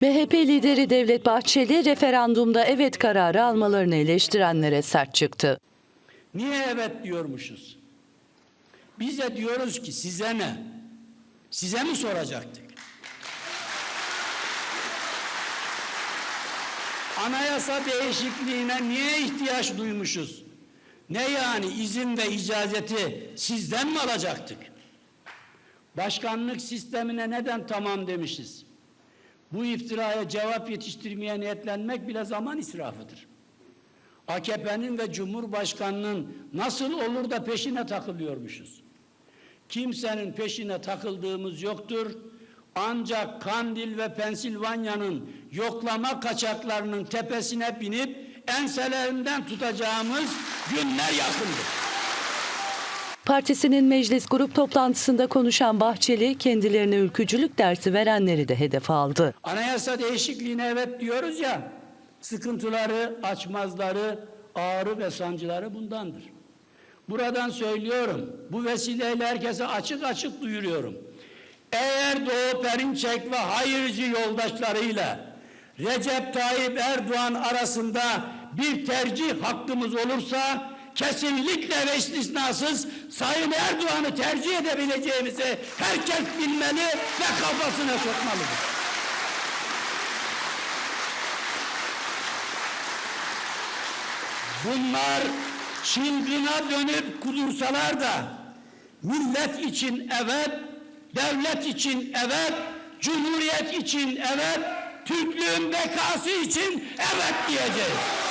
MHP lideri Devlet Bahçeli referandumda evet kararı almalarını eleştirenlere sert çıktı. Niye evet diyormuşuz? Biz de diyoruz ki size ne? Size mi soracaktık? Anayasa değişikliğine niye ihtiyaç duymuşuz? Ne yani izin ve icazeti sizden mi alacaktık? Başkanlık sistemine neden tamam demişiz? Bu iftiraya cevap yetiştirmeye niyetlenmek bile zaman israfıdır. AKP'nin ve Cumhurbaşkanı'nın nasıl olur da peşine takılıyormuşuz? Kimsenin peşine takıldığımız yoktur. Ancak Kandil ve Pensilvanya'nın yoklama kaçaklarının tepesine binip enselerinden tutacağımız günler yakındır. Partisinin meclis grup toplantısında konuşan Bahçeli kendilerine ülkücülük dersi verenleri de hedef aldı. Anayasa değişikliğine evet diyoruz ya, sıkıntıları, açmazları, ağrı ve sancıları bundandır. Buradan söylüyorum, bu vesileyle herkese açık açık duyuruyorum. Eğer Doğu Perinçek ve hayırcı yoldaşlarıyla Recep Tayyip Erdoğan arasında bir tercih hakkımız olursa kesinlikle ve istisnasız Sayın Erdoğan'ı tercih edebileceğimizi herkes bilmeli ve kafasına sokmalıdır. Bunlar çılgına dönüp kudursalar da millet için evet, devlet için evet, cumhuriyet için evet, Türklüğün bekası için evet diyeceğiz.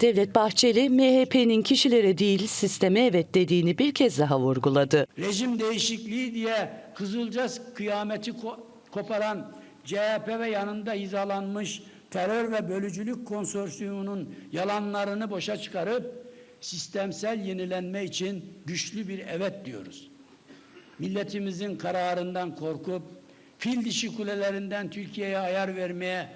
Devlet Bahçeli MHP'nin kişilere değil sisteme evet dediğini bir kez daha vurguladı. Rejim değişikliği diye Kızılca kıyameti ko- koparan CHP ve yanında hizalanmış terör ve bölücülük konsorsiyumunun yalanlarını boşa çıkarıp sistemsel yenilenme için güçlü bir evet diyoruz. Milletimizin kararından korkup fil dişi kulelerinden Türkiye'ye ayar vermeye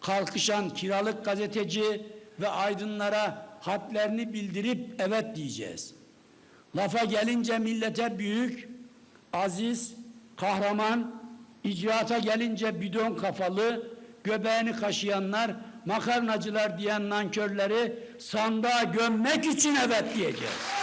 kalkışan kiralık gazeteci ve aydınlara hadlerini bildirip evet diyeceğiz. Lafa gelince millete büyük, aziz, kahraman, icraata gelince bidon kafalı, göbeğini kaşıyanlar, makarnacılar diyen nankörleri sandığa gömmek için evet diyeceğiz.